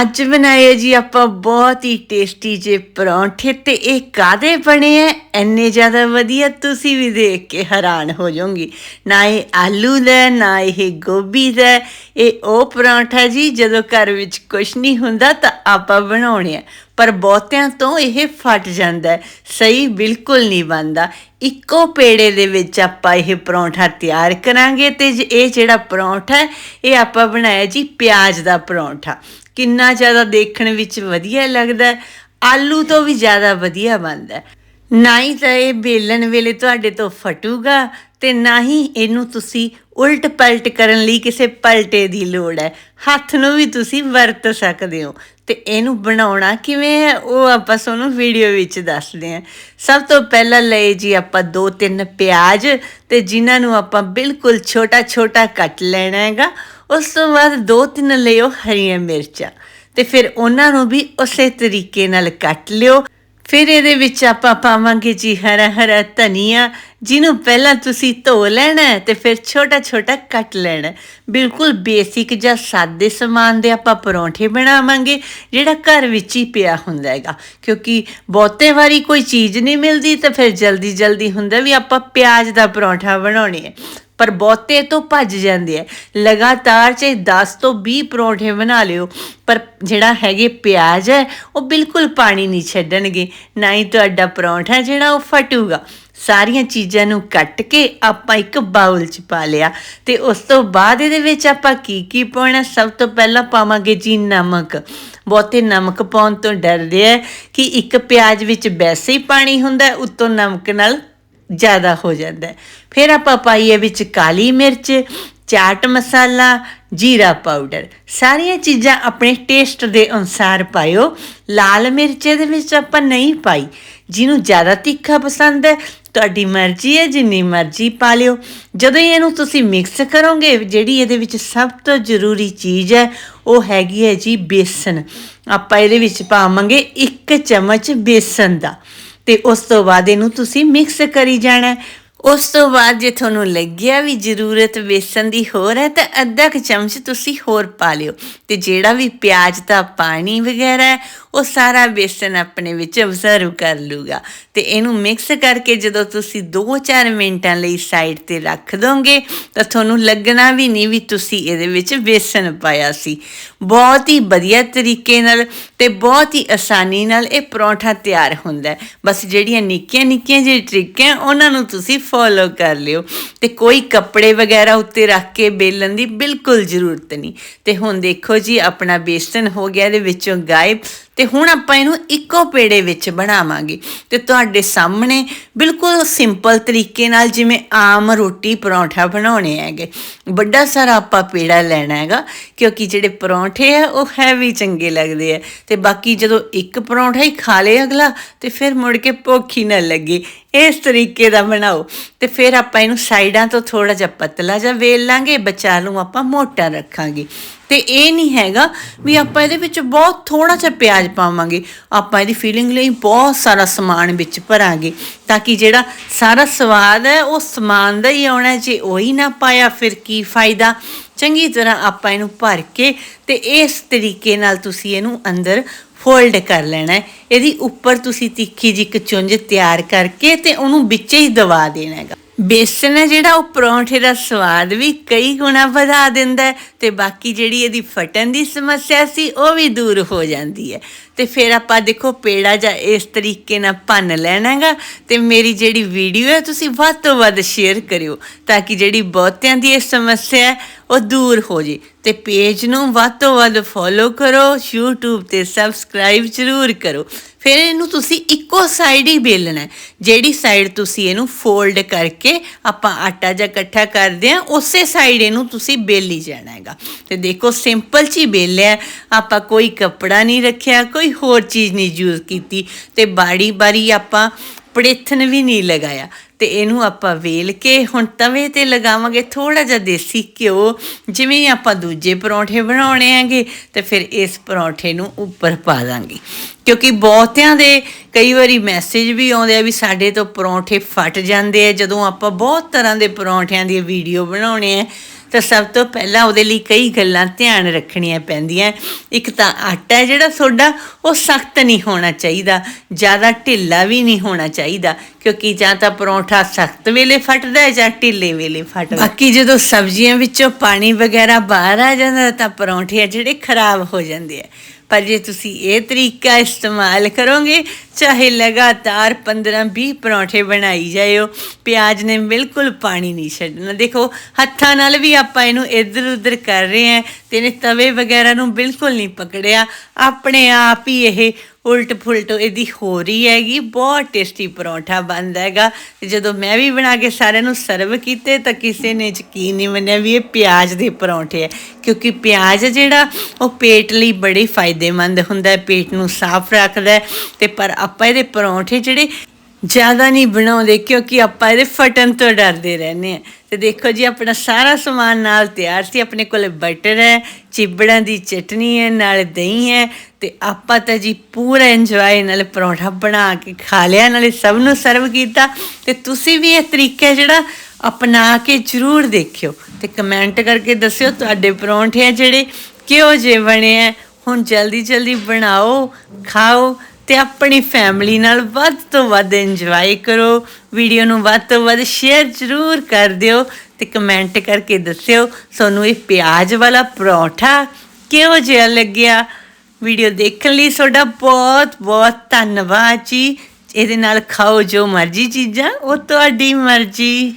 ਅੱਜ ਬਣਾਏ ਜੀ ਆਪਾਂ ਬਹੁਤ ਹੀ ਟੇਸਟੀ ਜੇ ਪਰੌਂਠੇ ਤੇ ਇਹ ਕਾਦੇ ਬਣੇ ਐ? ਇੰਨੇ ਜ਼ਿਆਦਾ ਵਧੀਆ ਤੁਸੀਂ ਵੀ ਦੇਖ ਕੇ ਹੈਰਾਨ ਹੋ ਜਾਓਗੇ। ਨਾ ਇਹ ਆਲੂ ਦਾ, ਨਾ ਇਹ ਗੋਭੀ ਦਾ, ਇਹ ਉਹ ਪਰੌਂਠਾ ਜੀ ਜਦੋਂ ਘਰ ਵਿੱਚ ਕੁਝ ਨਹੀਂ ਹੁੰਦਾ ਤਾਂ ਆਪਾਂ ਬਣਾਉਣੇ ਆ। ਪਰ ਬਹੁਤਿਆਂ ਤੋਂ ਇਹ ਫਟ ਜਾਂਦਾ ਹੈ ਸਹੀ ਬਿਲਕੁਲ ਨਹੀਂ ਬਣਦਾ। ਇੱਕੋ ਪੇੜੇ ਦੇ ਵਿੱਚ ਆਪਾਂ ਇਹ ਪਰੌਂਠਾ ਤਿਆਰ ਕਰਾਂਗੇ ਤੇ ਜ- ਇਹ ਜਿਹੜਾ ਪਰੌਂਠਾ ਇਹ ਆਪਾਂ ਬਣਾਇਆ ਜੀ ਪਿਆਜ਼ ਦਾ ਪਰੌਂਠਾ। ਕਿੰਨਾ ਜ਼ਿਆਦਾ ਦੇਖਣ ਵਿੱਚ ਵਧੀਆ ਲੱਗਦਾ ਆਲੂ ਤੋਂ ਵੀ ਜ਼ਿਆਦਾ ਵਧੀਆ ਬਣਦਾ ਨਾ ਹੀ ਤਾਂ ਇਹ ਬੇਲਣ ਵੇਲੇ ਤੁਹਾਡੇ ਤੋਂ ਫਟੂਗਾ ਤੇ ਨਾ ਹੀ ਇਹਨੂੰ ਤੁਸੀਂ ਉਲਟ ਪਲਟ ਕਰਨ ਲਈ ਕਿਸੇ ਪਲਟੇ ਦੀ ਲੋੜ ਹੈ। ਹੱਥ ਨੂੰ ਵੀ ਤੁਸੀਂ ਵਰਤ ਸਕਦੇ ਹੋ। ਤੇ ਇਹਨੂੰ ਬਣਾਉਣਾ ਕਿਵੇਂ ਹੈ, ਉਹ ਆਪਾਂ ਤੁਹਾਨੂੰ ਵੀਡੀਓ ਵਿੱਚ ਦੱਸਦੇ ਹਾਂ। ਸਭ ਤੋਂ ਪਹਿਲਾਂ ਲਏ ਜੀ ਆਪਾਂ ਦੋ ਤਿੰਨ ਪਿਆਜ਼ ਤੇ ਜਿਨ੍ਹਾਂ ਨੂੰ ਆਪਾਂ ਬਿਲਕੁਲ ਛੋਟਾ ਛੋਟਾ ਕੱਟ ਲੈਣਾ ਹੈਗਾ। ਉਸ ਤੋਂ ਬਾਅਦ ਦੋ ਤਿੰਨ ਲਿਓ ਹਰੀਆਂ ਮਿਰਚਾਂ ਤੇ ਫਿਰ ਉਹਨਾਂ ਨੂੰ ਵੀ ਉਸੇ ਤਰੀਕੇ ਨਾਲ ਕੱਟ ਲਿਓ। ਫਿਰ ਇਹਦੇ ਵਿੱਚ ਆਪਾਂ ਪਾਵਾਂਗੇ ਜੀ ਹਰਾ ਹਰਾ ਧਨੀਆ, ਜਿਹਨੂੰ ਪਹਿਲਾਂ ਤੁਸੀਂ ਧੋ ਲੈਣਾ ਹੈ ਤੇ ਫਿਰ ਛੋਟਾ ਛੋਟਾ ਕੱਟ ਲੈਣਾ ਬਿਲਕੁਲ ਬੇਸਿਕ ਜਾਂ ਸਾਦੇ ਸਮਾਨ ਦੇ ਆਪਾਂ ਪਰੌਂਠੇ ਬਣਾਵਾਂਗੇ, ਜਿਹੜਾ ਘਰ ਵਿੱਚ ਹੀ ਪਿਆ ਹੁੰਦਾ ਹੈਗਾ। ਕਿਉਂਕਿ ਬਹੁਤੇ ਵਾਰੀ ਕੋਈ ਚੀਜ਼ ਨਹੀਂ ਮਿਲਦੀ ਤਾਂ ਫਿਰ ਜਲਦੀ ਜਲਦੀ ਹੁੰਦਾ ਵੀ ਆਪਾਂ ਪਿਆਜ਼ ਦਾ ਪਰੌਂਠਾ ਬਣਾਉਣੇ ਹੈ। ਪਰ ਬਹੁਤੇ ਤੋਂ ਭੱਜ ਜਾਂਦੇ ਆ। ਲਗਾਤਾਰ ਚਾਹੇ 10 ਤੋਂ 20 ਪਰੌਂਠੇ ਬਣਾ ਲਿਓ, ਪਰ ਜਿਹੜਾ ਹੈਗੇ ਪਿਆਜ਼ ਹੈ, ਉਹ ਬਿਲਕੁਲ ਪਾਣੀ ਨਹੀਂ ਛੱਡਣਗੇ, ਨਾ ਹੀ ਤੁਹਾਡਾ ਪਰੌਂਠਾ ਜਿਹੜਾ ਉਹ ਫਟੂਗਾ। ਸਾਰੀਆਂ ਚੀਜ਼ਾਂ ਨੂੰ ਕੱਟ ਕੇ ਆਪਾਂ ਇੱਕ ਬਾਉਲ 'ਚ ਪਾ ਲਿਆ। ਤੇ ਉਸ ਤੋਂ ਬਾਅਦ ਇਹਦੇ ਵਿੱਚ ਆਪਾਂ ਕੀ ਕੀ ਪਾਉਣਾ? ਸਭ ਤੋਂ ਪਹਿਲਾਂ ਪਾਵਾਂਗੇ ਜੀ ਨਮਕ। ਬਹੁਤੇ ਨਮਕ ਪਾਉਣ ਤੋਂ ਡਰਦੇ ਆ ਕਿ ਇੱਕ ਪਿਆਜ਼ ਵਿੱਚ ਵੈਸੇ ਹੀ ਪਾਣੀ ਹੁੰਦਾ, ਉੱਤੋਂ ਨਮਕ ਨਾਲ ਜ਼ਿਆਦਾ ਹੋ ਜਾਂਦਾ ਫਿਰ ਆਪਾਂ ਪਾਈਏ ਵਿੱਚ ਕਾਲੀ ਮਿਰਚ, ਚਾਟ ਮਸਾਲਾ, ਜੀਰਾ ਪਾਊਡਰ। ਸਾਰੀਆਂ ਚੀਜ਼ਾਂ ਆਪਣੇ ਟੇਸਟ ਦੇ ਅਨੁਸਾਰ ਪਾਇਓ। ਲਾਲ ਮਿਰਚ ਦੇ ਵਿੱਚ ਆਪਾਂ ਨਹੀਂ ਪਾਈ। ਜਿਹਨੂੰ ਜ਼ਿਆਦਾ ਤਿੱਖਾ ਪਸੰਦ ਹੈ, ਤੁਹਾਡੀ ਮਰਜ਼ੀ ਹੈ, ਜਿੰਨੀ ਮਰਜ਼ੀ ਪਾ ਲਿਓ। ਜਦੋਂ ਇਹਨੂੰ ਤੁਸੀਂ ਮਿਕਸ ਕਰੋਗੇ, ਜਿਹੜੀ ਇਹਦੇ ਵਿੱਚ ਸਭ ਤੋਂ ਜ਼ਰੂਰੀ ਚੀਜ਼ ਹੈ, ਉਹ ਹੈਗੀ ਹੈ ਜੀ ਬੇਸਨ। ਆਪਾਂ ਇਹਦੇ ਵਿੱਚ ਪਾਵਾਂਗੇ 1 ਚਮਚ ਬੇਸਨ ਦਾ। ਤੇ ਉਸ ਤੋਂ ਬਾਅਦ ਇਹਨੂੰ ਤੁਸੀਂ ਮਿਕਸ ਕਰੀ ਜਾਣਾ। ਉਸ ਤੋਂ ਬਾਅਦ ਜੇ ਤੁਹਾਨੂੰ ਲੱਗਿਆ ਵੀ ਜ਼ਰੂਰਤ ਵੇਸਣ ਦੀ ਹੋਰ ਹੈ, ਤਾਂ ਅੱਧਾ ਕੁ ਚਮਚ ਤੁਸੀਂ ਹੋਰ ਪਾ ਲਿਓ। ਤੇ ਜਿਹੜਾ ਵੀ ਪਿਆਜ਼ ਦਾ ਪਾਣੀ ਵਗੈਰਾ ਉਹ ਸਾਰਾ ਬੇਸਨ ਆਪਣੇ ਵਿੱਚ ਅਬਜ਼ਰਵ ਕਰ ਲੂਗਾ ਤੇ ਇਹਨੂੰ ਮਿਕਸ ਕਰਕੇ ਜਦੋਂ ਤੁਸੀਂ 2-4 ਮਿੰਟਾਂ ਲਈ ਸਾਈਡ ਤੇ ਰੱਖ ਦੋਗੇ, ਤਾਂ ਤੁਹਾਨੂੰ ਲੱਗਣਾ ਵੀ ਨਹੀਂ ਵੀ ਤੁਸੀਂ ਇਹਦੇ ਵਿੱਚ ਬੇਸਣ ਪਾਇਆ ਸੀ। ਬਹੁਤ ਹੀ ਵਧੀਆ ਤਰੀਕੇ ਨਾਲ ਤੇ ਬਹੁਤ ਹੀ ਆਸਾਨੀ ਨਾਲ ਇਹ ਪਰੌਂਠਾ ਤਿਆਰ ਹੁੰਦਾ ਹੈ। ਬਸ ਜਿਹੜੀਆਂ ਨਿੱਕੀਆਂ ਨਿੱਕੀਆਂ ਜਿਹੀ ਹੈ, ਉਹਨਾਂ ਨੂੰ ਤੁਸੀਂ ਫੋਲੋ ਕਰ ਲਿਓ। ਤੇ ਕੋਈ ਕੱਪੜੇ ਵਗੈਰਾ ਉੱਤੇ ਰੱਖ ਕੇ ਬੇਲਣ ਦੀ ਬਿਲਕੁਲ ਜ਼ਰੂਰਤ ਨਹੀਂ। ਤੇ ਹੁਣ ਦੇਖੋ ਜੀ, ਆਪਣਾ ਬੇਸਨ ਹੋ ਗਿਆ, ਇਹਦੇ ਵਿੱਚੋਂ ਗਾਇਬ। ਤੇ ਹੁਣ ਆਪਾਂ ਇਹਨੂੰ ਇੱਕੋ ਪੇੜੇ ਵਿੱਚ ਬਣਾਵਾਂਗੇ। ਤੇ ਤੁਹਾਡੇ ਸਾਹਮਣੇ ਬਿਲਕੁਲ ਸਿੰਪਲ ਤਰੀਕੇ ਨਾਲ ਜਿਵੇਂ ਆਮ ਰੋਟੀ ਪਰੌਂਠਾ ਬਣਾਉਣੇ ਹੈਗੇ। ਵੱਡਾ ਸਾਰਾ ਆਪਾਂ ਪੇੜਾ ਲੈਣਾ ਹੈਗਾ, ਕਿਉਂਕਿ ਜਿਹੜੇ ਪਰੌਂਠੇ ਆ, ਉਹ ਹੈਵੀ ਚੰਗੇ ਲੱਗਦੇ ਆ। ਤੇ ਬਾਕੀ ਜਦੋਂ ਇੱਕ ਪਰੌਂਠਾ ਹੀ ਖਾ ਲੇ ਅਗਲਾ, ਤੇ ਫਿਰ ਮੁੜ ਕੇ ਭੁੱਖ ਹੀ ਨਾ ਲੱਗੇ। ਇਸ ਤਰੀਕੇ ਦਾ ਬਣਾਓ। ਤੇ ਫਿਰ ਆਪਾਂ ਇਹਨੂੰ ਸਾਈਡਾਂ ਤੋਂ ਥੋੜਾ ਜਿਹਾ ਪਤਲਾ ਜਿਹਾ ਵੇਲ ਲਾਂਗੇ, ਬਚਾ ਨੂੰ ਆਪਾਂ ਮੋਟਾ ਰੱਖਾਂਗੇ। ਤੇ ਇਹ ਨਹੀਂ ਹੈਗਾ ਵੀ ਆਪਾਂ ਇਹਦੇ ਵਿੱਚ ਬਹੁਤ ਥੋੜਾ ਜਿਹਾ ਪਿਆਜ਼ ਪਾਵਾਂਗੇ। ਆਪਾਂ ਇਹਦੀ ਫੀਲਿੰਗ ਲਈ ਬਹੁਤ ਸਾਰਾ ਸਮਾਨ ਵਿੱਚ ਭਰਾਂਗੇ ਤਾਂ ਕਿ ਜਿਹੜਾ ਸਾਰਾ ਸਵਾਦ ਹੈ, ਉਹ ਸਮਾਨ ਦਾ ਹੀ ਆਉਣਾ ਜੇ ਉਹੀ ਨਾ ਪਾਇਆ ਫਿਰ ਕੀ ਫਾਇਦਾ? ਚੰਗੀ ਤਰ੍ਹਾਂ ਆਪਾਂ ਇਹਨੂੰ ਭਰ ਕੇ ਤੇ ਇਸ ਤਰੀਕੇ ਨਾਲ ਤੁਸੀਂ ਇਹਨੂੰ ਅੰਦਰ ਫੋਲਡ ਕਰ ਲੈਣਾ ਹੈ। ਇਹਦੀ ਉੱਪਰ ਤੁਸੀਂ ਤਿੱਖੀ ਜਿਹੀ ਇੱਕ ਚੁੰਝ ਤਿਆਰ ਕਰਕੇ ਤੇ ਉਹਨੂੰ ਵਿੱਚ ਹੀ ਦਬਾ ਦੇਣਾ ਹੈਗਾ। ਬੇਸਨ ਹੈ ਜਿਹੜਾ ਉਹ ਪਰੌਂਠੇ ਦਾ ਸਵਾਦ ਵੀ ਕਈ ਗੁਣਾ ਵਧਾ ਦਿੰਦਾ ਹੈ ਤੇ ਬਾਕੀ ਜਿਹੜੀ ਇਹਦੀ ਫਟਣ ਦੀ ਸਮੱਸਿਆ ਸੀ ਉਹ ਵੀ ਦੂਰ ਹੋ ਜਾਂਦੀ ਹੈ। ਤੇ ਫਿਰ ਆਪਾਂ ਦੇਖੋ ਪੇੜਾ ਜਾਂ ਇਸ ਤਰੀਕੇ ਨਾਲ ਭੰਨ ਲੈਣਾ ਹੈਗਾ ਤੇ ਮੇਰੀ ਜਿਹੜੀ ਵੀਡੀਓ ਹੈ, ਤੁਸੀਂ ਵੱਧ ਤੋਂ ਵੱਧ ਸ਼ੇਅਰ ਕਰਿਓ ਤਾਂ ਕਿ ਜਿਹੜੀ ਬਹੁਤਿਆਂ ਦੀ ਇਹ ਸਮੱਸਿਆ ਹੈ ਉਹ ਦੂਰ ਹੋ ਜੇ। ਤੇ ਪੇਜ ਨੂੰ ਵੱਧ ਤੋਂ ਵੱਧ ਫੋਲੋ ਕਰੋ, YouTube ਤੇ ਸਬਸਕ੍ਰਾਈਬ ਜ਼ਰੂਰ ਕਰੋ। ਫਿਰ ਇਹਨੂੰ ਤੁਸੀਂ ਇੱਕੋ ਸਾਈਡ ਹੀ ਬੇਲਣਾ ਹੈ। ਜਿਹੜੀ ਸਾਈਡ ਤੁਸੀਂ ਇਹਨੂੰ ਫੋਲਡ ਕਰਕੇ ਆਪਾਂ ਆਟਾ ਜਾਂ ਇਕੱਠਾ ਕਰਦੇ ਆ ਉਸੇ ਸਾਈਡ ਇਹਨੂੰ ਤੁਸੀਂ ਬੇਲੀ ਜਾਣਾ ਹੈਗਾ। ਤੇ ਦੇਖੋ ਸਿੰਪਲ ਚ ਹੀ ਬੇਲਿਆ ਆਪਾਂ ਕੋਈ ਕੱਪੜਾ ਨਹੀਂ ਰੱਖਿਆ, ਕੋਈ ਹੋਰ ਚੀਜ਼ ਨਹੀਂ ਯੂਜ਼ ਕੀਤੀ। ਤੇ ਬਾਰੀ ਬਾਰੀ ਆਪਾਂ ਪੜੇਥਨ ਵੀ ਨਹੀਂ ਲਗਾਇਆ। ਤੇ ਇਹਨੂੰ ਆਪਾਂ ਵੇਲ ਕੇ ਹੁਣ ਤਵੇ ਤੇ ਲਗਾਵਾਂਗੇ ਥੋੜਾ ਜਿਹਾ ਦੇਸੀ ਘਿਓ। ਜਿਵੇਂ ਹੀ ਆਪਾਂ ਦੂਜੇ ਪਰੌਂਠੇ ਬਣਾਉਣੇ ਆਂਗੇ ਤੇ ਫਿਰ ਇਸ ਪਰੌਂਠੇ ਨੂੰ ਉੱਪਰ ਪਾ ਦਾਂਗੇ। ਕਿਉਂਕਿ ਬਹੁਤਿਆਂ ਦੇ ਕਈ ਵਾਰੀ ਮੈਸੇਜ ਵੀ ਆਉਂਦੇ ਆ ਵੀ ਸਾਡੇ ਤੋਂ ਪਰੌਂਠੇ ਫਟ ਜਾਂਦੇ ਆ। ਜਦੋਂ ਆਪਾਂ ਬਹੁਤ ਤਰ੍ਹਾਂ ਦੇ ਪਰੌਂਠਿਆਂ ਦੀ ਵੀਡੀਓ ਬਣਾਉਣੇ ਆ ਤਾਂ ਸਭ ਤੋਂ ਪਹਿਲਾਂ ਉਹਦੇ ਲਈ ਕਈ ਗੱਲਾਂ ਧਿਆਨ ਰੱਖਣੀਆਂ ਪੈਂਦੀਆਂ। ਇੱਕ ਤਾਂ ਆਟਾ ਜਿਹੜਾ ਤੁਹਾਡਾ ਉਹ ਸਖਤ ਨਹੀਂ ਹੋਣਾ ਚਾਹੀਦਾ, ਜ਼ਿਆਦਾ ਢਿੱਲਾ ਵੀ ਨਹੀਂ ਹੋਣਾ ਚਾਹੀਦਾ। ਕਿਉਂਕਿ ਜਾਂ ਤਾਂ ਪਰੌਂਠਾ ਸਖਤ ਵੇਲੇ ਫਟਦਾ ਹੈ ਜਾਂ ਢਿੱਲੇ ਵੇਲੇ ਫਟਦਾ ਬਾਕੀ ਜਦੋਂ ਸਬਜ਼ੀਆਂ ਵਿੱਚੋਂ ਪਾਣੀ ਵਗੈਰਾ ਬਾਹਰ ਆ ਜਾਂਦਾ ਤਾਂ ਪਰੌਂਠੇ ਆ ਜਿਹੜੇ ਖਰਾਬ ਹੋ ਜਾਂਦੇ ਆ। ਪਰ ਜੇ ਤੁਸੀਂ ਇਹ ਤਰੀਕਾ ਇਸਤੇਮਾਲ ਕਰੋਗੇ, ਚਾਹੇ ਲਗਾਤਾਰ 15-20 ਪਰੌਂਠੇ ਬਣਾਈ ਜਾਇਓ, ਪਿਆਜ਼ ਨੇ ਬਿਲਕੁਲ ਪਾਣੀ ਨਹੀਂ ਛੱਡਣਾ। ਦੇਖੋ, ਹੱਥਾਂ ਨਾਲ ਵੀ ਆਪਾਂ ਇਹਨੂੰ ਇੱਧਰ ਉੱਧਰ ਕਰ ਰਹੇ ਹਾਂ ਤੇ ਇਹਨੇ ਤਵੇ ਵਗੈਰਾ ਨੂੰ ਬਿਲਕੁਲ ਨਹੀਂ ਪਕੜਿਆ। ਆਪਣੇ ਆਪ ਹੀ ਇਹ ਉਲਟ ਫੁਲਟ ਇਹਦੀ ਹੋ ਰਹੀ ਹੈਗੀ, ਬਹੁਤ ਟੇਸਟੀ ਪਰੌਂਠਾ ਬਣਦਾ ਹੈਗਾ। ਤੇ ਜਦੋਂ ਮੈਂ ਵੀ ਬਣਾ ਕੇ ਸਾਰਿਆਂ ਨੂੰ ਸਰਵ ਕੀਤੇ ਤਾਂ ਕਿਸੇ ਨੇ ਯਕੀਨ ਨਹੀਂ ਮੰਨਿਆ ਵੀ ਇਹ ਪਿਆਜ਼ ਦੇ ਪਰੌਂਠੇ ਹੈ ਕਿਉਂਕਿ ਪਿਆਜ਼ ਜਿਹੜਾ, ਉਹ ਪੇਟ ਲਈ ਬੜੇ ਫਾਇਦੇਮੰਦ ਹੁੰਦਾ ਹੈ, ਪੇਟ ਨੂੰ ਸਾਫ਼ ਰੱਖਦਾ ਹੈ। ਤੇ ਪਰ ਆਪਾਂ ਇਹਦੇ ਪਰੌਂਠੇ ਜਿਹੜੇ ਜ਼ਿਆਦਾ ਨਹੀਂ ਬਣਾਉਂਦੇ ਕਿਉਂਕਿ ਆਪਾਂ ਇਹਦੇ ਫਟਣ ਤੋਂ ਡਰਦੇ ਰਹਿੰਦੇ ਆ ਤੇ ਦੇਖੋ ਜੀ ਆਪਣਾ ਸਾਰਾ ਸਮਾਨ ਨਾਲ ਤਿਆਰ ਸੀ ਆਪਣੇ ਕੋਲ ਬਟਰ ਹੈ ਚਿਬੜਾਂ ਦੀ ਚਟਨੀ ਹੈ ਨਾਲ ਦਹੀਂ ਹੈ ਤੇ ਆਪਾਂ ਤਾਂ ਜੀ ਪੂਰਾ ਇੰਜੋਏ ਨਾਲ ਪਰੌਂਠਾ ਬਣਾ ਕੇ ਖਾ ਲਿਆ ਨਾਲੇ ਸਭ ਨੂੰ ਸਰਵ ਕੀਤਾ ਤੇ ਤੁਸੀਂ ਵੀ ਇਹ ਤਰੀਕਾ ਜਿਹੜਾ ਅਪਣਾ ਕੇ ਜ਼ਰੂਰ ਦੇਖਿਓ ਤੇ ਕਮੈਂਟ ਕਰਕੇ ਦੱਸਿਓ ਤੁਹਾਡੇ ਪਰੌਂਠੇ ਆ ਜਿਹੜੇ ਕਿਹੋ ਜਿਹੇ ਬਣੇ ਆ ਹੁਣ ਜਲਦੀ ਜਲਦੀ ਬਣਾਓ ਖਾਓ ਤੇ ਆਪਣੀ ਫੈਮਿਲੀ ਨਾਲ ਵੱਧ ਤੋਂ ਵੱਧ ਇੰਜੋਏ ਕਰੋ। ਵੀਡੀਓ ਨੂੰ ਵੱਧ ਤੋਂ ਵੱਧ ਸ਼ੇਅਰ ਜ਼ਰੂਰ ਕਰ ਦਿਓ ਤੇ ਕਮੈਂਟ ਕਰਕੇ ਦੱਸਿਓ ਤੁਹਾਨੂੰ ਇਹ ਪਿਆਜ਼ ਵਾਲਾ ਪਰੌਂਠਾ ਕਿਹੋ ਜਿਹਾ ਲੱਗਿਆ। ਵੀਡੀਓ ਦੇਖਣ ਲਈ ਤੁਹਾਡਾ ਬਹੁਤ ਬਹੁਤ ਧੰਨਵਾਦ ਜੀ। ਇਹਦੇ ਨਾਲ ਖਾਓ ਜੋ ਮਰਜ਼ੀ ਚੀਜ਼ਾਂ, ਉਹ ਤੁਹਾਡੀ ਮਰਜ਼ੀ।